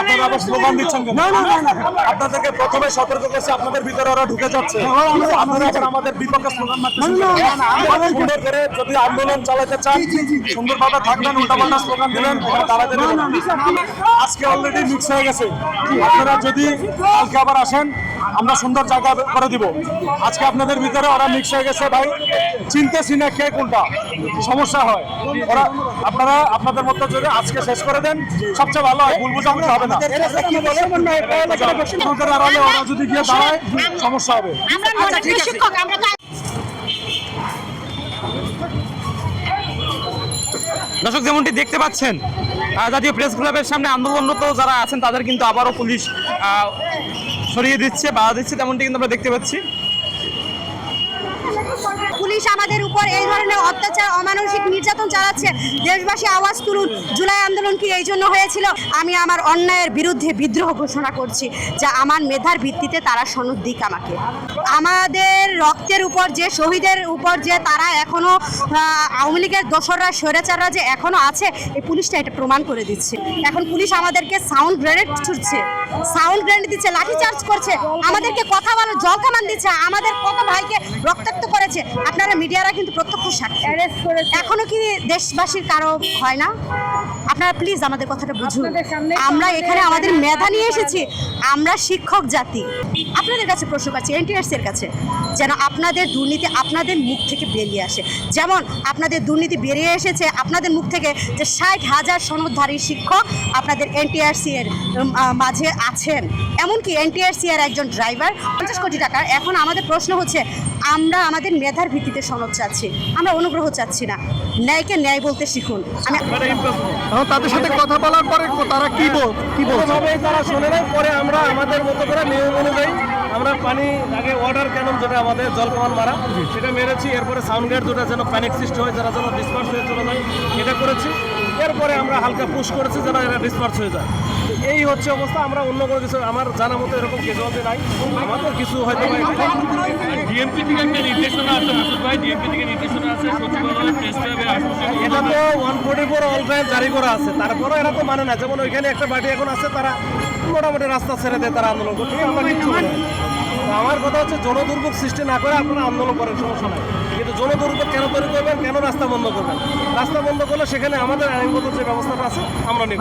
আপনারা আবার স্লোগান দিচ্ছেন কেন? আপনাদেরকে প্রথমে সতর্ক করছে আপনাদের ভিতরে ওরা ঢুকে যাচ্ছে। আপনারা আবার আমাদের বিপক্ষে স্লোগান মারতেছেন কেন? সুন্দর করে যদি আন্দোলন চালাতে চান সুন্দরভাবে থাকবেন উল্টাপাল্টা স্লোগান দিলেন তাড়াতাড়ি আজকে অলরেডি মিক্স হয়ে গেছে। আপনারা যদি কালকে আবার আসেন আমরা সুন্দর জায়গা করে দিব। আজকে আপনাদের ভিতরে ওরা মিক্স হয়ে গেছে ভাই। চিনতেছি না কে কোনটা সমস্যা হয়। ওরা আপনারা আপনাদের মধ্যে যদি আজকে শেষ করে দেন সবচেয়ে ভালো হয়। ভুল বুঝাবুঝি হবে না। আড়ালে ওরা যদি গিয়ে দাঁড়ায় সমস্যা হবে। আমরা নর্থ শিক্ষক আমরা তো দর্শক যেমনটি দেখতে পাচ্ছেন আহ, জাতীয় প্রেস ক্লাবের সামনে আন্দোলনরত যারা আছেন তাদের কিন্তু আবারও পুলিশ আহ, সরিয়ে দিচ্ছে বাধা দিচ্ছে তেমনটি কিন্তু আমরা দেখতে পাচ্ছি। পুলিশ আমাদের উপর এই ধরনের অত্যাচার, অমানসিক নির্যাতন চালাচ্ছে। দেশবাসী, আওয়াজ তুলুন। জুলাই আন্দোলন কি এই জন্য হয়েছিল? আমি আমার অন্যায়ের বিরুদ্ধে বিদ্রোহ ঘোষণা করছি, যা আমার মেধার ভিত্তিতে তারা সনদ দিক আমাকে। আমাদের রক্তের উপর যে, শহীদের উপর যে, তারা এখনও আওয়ামী লীগের দোসররা, স্বৈরাচাররা যে এখনও আছে, এই পুলিশটা এটা প্রমাণ করে দিচ্ছে। এখন পুলিশ আমাদেরকে সাউন্ড গ্রেনেড ছুটছে। সাউন্ড গ্রেনেড দিচ্ছে, লাঠি চার্জ করছে। আমাদেরকে কথা বলার জল কামান দিচ্ছে। আমাদের কত ভাইকে রক্তাক্ত করেছে। আপনারা মিডিয়ারা কিন্তু প্রত্যক্ষ সাক্ষী। এখনও কি দেশবাসীর কারও হয় না? আপনারা প্লিজ আমাদের কথাটা বুঝুন। আমরা এখানে আমাদের মেধা নিয়ে এসেছি। আমরা শিক্ষক জাতি। আপনাদের কাছে প্রশ্ন পাচ্ছি এনটিআরসি এর কাছে যেন আপনাদের দুর্নীতি আপনাদের মুখ থেকে বেরিয়ে আসে। যেমন আপনাদের দুর্নীতি বেরিয়ে এসেছে আপনাদের মুখ থেকে যে ষাট হাজার সনদধারী শিক্ষক আপনাদের এনটিআরসি এর মাঝে আছেন। এমনকি এনটিআরসি এর একজন ড্রাইভার পঞ্চাশ কোটি টাকার। এখন আমাদের প্রশ্ন হচ্ছে আমরা আমাদের মেধার ভিত্তিতে সনদ চাচ্ছি আমরা অনুগ্রহ চাচ্ছি না। ন্যায়কে ন্যায় বলতে শিখুন। আমি তাদের সাথে কথা বলার পরে তারা কি বল কি বলছে? তারা শোনে নাই। পরে আমরা আমাদের মতো করে নিয়ম অনুযায়ী আমরা পানি আগে ওয়াটার ক্যানন যেটা আমাদের জল কামান মারা সেটা মেরেছি। এরপরে সাউন্ড গেট যেটা যেন প্যানিক সৃষ্টি হয় যারা যেন ডিসপার্স হয়ে চলে যায় এটা করেছি। এরপরে আমরা হালকা পুশ করেছি যেন এরা ডিসপার্স হয়ে যায়। এই হচ্ছে অবস্থা। আমরা অন্য কোনো কিছু আমার জানা মতো এরকম ক্যাজুয়ালিটি নাই। আমাদের কিছু হয়তো ডিএমপি থেকে একটা নির্দেশনা আছে মাসুদ ভাই ডিএমপি থেকে নির্দেশনা আছে সচিবালয় প্রেস ক্লাবে এটা তো one forty four all time জারি করা আছে। তারপরেও এরা তো মানে না যেমন ওইখানে একটা পার্টি এখন আছে তারা মোটামুটি রাস্তা ছেড়ে দেয় তারা আন্দোলন করছে। আমরা কিচ্ছু। তো আমার কথা হচ্ছে জনদুর্ভোগ সৃষ্টি না করে আপনারা আন্দোলন করেন সমস্যা নাই। কিন্তু জনদুর্ভোগ কেন তৈরি করবেন কেন রাস্তা বন্ধ করবেন? রাস্তা বন্ধ করলে সেখানে আমাদের আইনগত যে ব্যবস্থাটা আছে আমরা নেব।